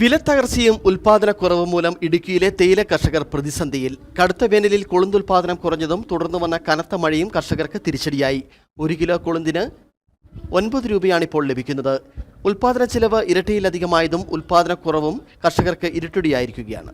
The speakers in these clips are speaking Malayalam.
വിലത്തകർച്ചയും ഉൽപാദനക്കുറവ് മൂലം ഇടുക്കിയിലെ തേയില കർഷകർ പ്രതിസന്ധിയിൽ. കടുത്ത വേനലിൽ കൊളുന്തുൽപാദനം കുറഞ്ഞതും തുടർന്നു വന്ന കനത്ത മഴയും കർഷകർക്ക് തിരിച്ചടിയായി. ഒരു കിലോ കൊളുന്തിന് ഒൻപത് രൂപയാണ് ഇപ്പോൾ ലഭിക്കുന്നത്. ഉൽപാദന ചെലവ് ഇരട്ടിയിലധികമായതും ഉൽപാദനക്കുറവും കർഷകർക്ക് ഇരുട്ടടിയായിരിക്കുകയാണ്.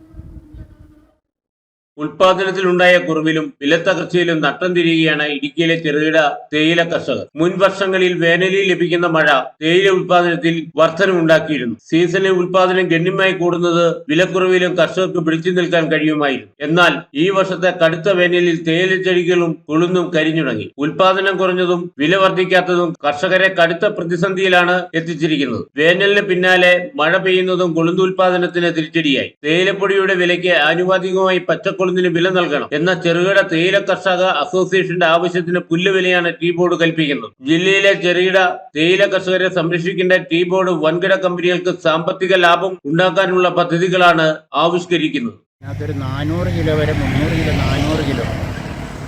ഉൽപാദനത്തിലുണ്ടായ കുറവിലും വിലത്തകർച്ചയിലും നട്ടം തിരിയുകയാണ് ഇടുക്കിയിലെ ചെറുകിട തേയില കർഷകർ. മുൻ വർഷങ്ങളിൽ വേനലിൽ ലഭിക്കുന്ന മഴ തേയില ഉൽപാദനത്തിൽ വർധനമുണ്ടാക്കിയിരുന്നു സീസണിൽ ഉൽപാദനം ഗണ്യമായി കൂടുന്നത് വിലക്കുറവിലും കർഷകർക്ക് പിടിച്ചു നിൽക്കാൻ കഴിയുമായിരുന്നു. എന്നാൽ ഈ വർഷത്തെ കടുത്ത വേനലിൽ തേയില ചെടികളും കൊളുന്നും കരിഞ്ഞുടങ്ങി ഉൽപാദനം കുറഞ്ഞതും വില വർദ്ധിക്കാത്തതും കർഷകരെ കടുത്ത പ്രതിസന്ധിയിലാണ് എത്തിച്ചിരിക്കുന്നത്. വേനലിന് പിന്നാലെ മഴ പെയ്യുന്നതും കൊളുന്തുൽപാദനത്തിന് തിരിച്ചടിയായി. തേയിലപ്പൊടിയുടെ വിലയ്ക്ക് ആനുപാതികമായി പച്ചക്കൊളുന്തിന് വില നൽകണം. എന്ന ചെറുകിട തേയില കർഷക അസോസിയേഷന്റെ ആവശ്യത്തിന് പുല്ലുവിലയാണ് ടീ ബോർഡ് കൽപ്പിക്കുന്നത്. ജില്ലയിലെ ചെറുകിട തേയില കർഷകരെ സംരക്ഷിക്കേണ്ട ടീ ബോർഡ് വൻകിട കമ്പനികൾക്ക് സാമ്പത്തിക ലാഭം ഉണ്ടാക്കാനുള്ള പദ്ധതികളാണ് ആവിഷ്കരിക്കുന്നത്. അതിനകത്തൊരു നാനൂറ് കിലോ വരെ മുന്നൂറ് കിലോ നാനൂറ് കിലോ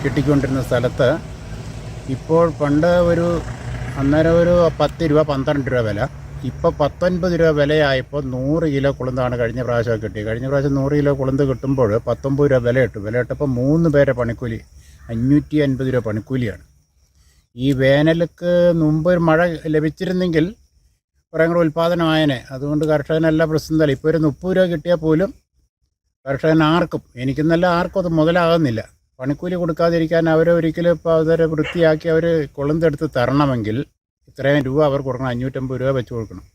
കിട്ടിക്കൊണ്ടിരുന്ന സ്ഥലത്ത് ഇപ്പോൾ പണ്ട് ഒരു അന്നേരം ഒരു പത്ത് രൂപ പന്ത്രണ്ട് രൂപ വില. ഇപ്പോൾ പത്തൊൻപത് രൂപ വിലയായപ്പോൾ നൂറ് കിലോ കുളുന്താണ് കഴിഞ്ഞ പ്രാവശ്യം കിട്ടി കഴിഞ്ഞ പ്രാവശ്യം നൂറ് കിലോ കുളുന്ത് കിട്ടുമ്പോൾ പത്തൊമ്പത് രൂപ വില ഇട്ടു വില ഇട്ടപ്പോൾ മൂന്ന് പേരെ പണിക്കൂലി. അഞ്ഞൂറ്റി അൻപത് രൂപ പണിക്കൂലിയാണ്. ഈ വേനലുക്ക് മുമ്പ് ഒരു മഴ ലഭിച്ചിരുന്നെങ്കിൽ കുറേ കൂടെ ഉൽപ്പാദനമായനെ അതുകൊണ്ട് കർഷകനെല്ലാം പ്രശ്നമല്ല ഇപ്പോൾ ഒരു മുപ്പത് രൂപ കിട്ടിയാൽ പോലും കർഷകൻ ആർക്കും എനിക്കെന്നല്ല ആർക്കും അത് മുതലാകുന്നില്ല. പണിക്കൂലി കൊടുക്കാതിരിക്കാൻ അവരെ ഒരിക്കലും ഇപ്പോൾ അവരെ വൃത്തിയാക്കി അവർ കൊളുന്തെടുത്ത് തരണമെങ്കിൽ ഇത്രയും രൂപ അവർ കൊടുക്കണം അഞ്ഞൂറ്റമ്പത് രൂപ വെച്ച് കൊടുക്കണം.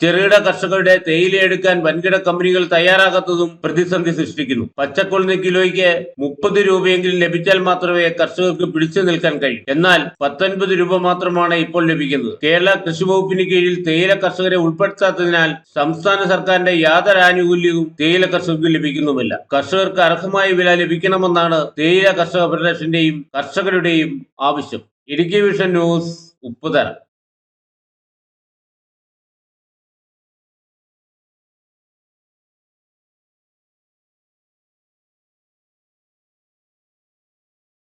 ചെറുകിട കർഷകരുടെ തേയില എടുക്കാൻ വൻകിട കമ്പനികൾ തയ്യാറാകാത്തതും പ്രതിസന്ധി സൃഷ്ടിക്കുന്നു. പച്ചക്കൊളുന്ന കിലോയ്ക്ക് മുപ്പത് രൂപയെങ്കിലും ലഭിച്ചാൽ മാത്രമേ കർഷകർക്ക് പിടിച്ചു നിൽക്കാൻ കഴിയൂ. എന്നാൽ പത്തൊൻപത് രൂപ മാത്രമാണ് ഇപ്പോൾ ലഭിക്കുന്നത്. കേരള കൃഷി വകുപ്പിന് കീഴിൽ തേയില കർഷകരെ ഉൾപ്പെടുത്താത്തതിനാൽ സംസ്ഥാന സർക്കാരിന്റെ യാതൊരു ആനുകൂല്യവും തേയില കർഷകർക്ക് ലഭിക്കുന്നുമില്ല. കർഷകർക്ക് അർഹമായ വില ലഭിക്കണമെന്നാണ് തേയില കർഷക ഫെഡറേഷന്റെയും കർഷകരുടെയും ആവശ്യം. Idukki vision news உப்புதல்.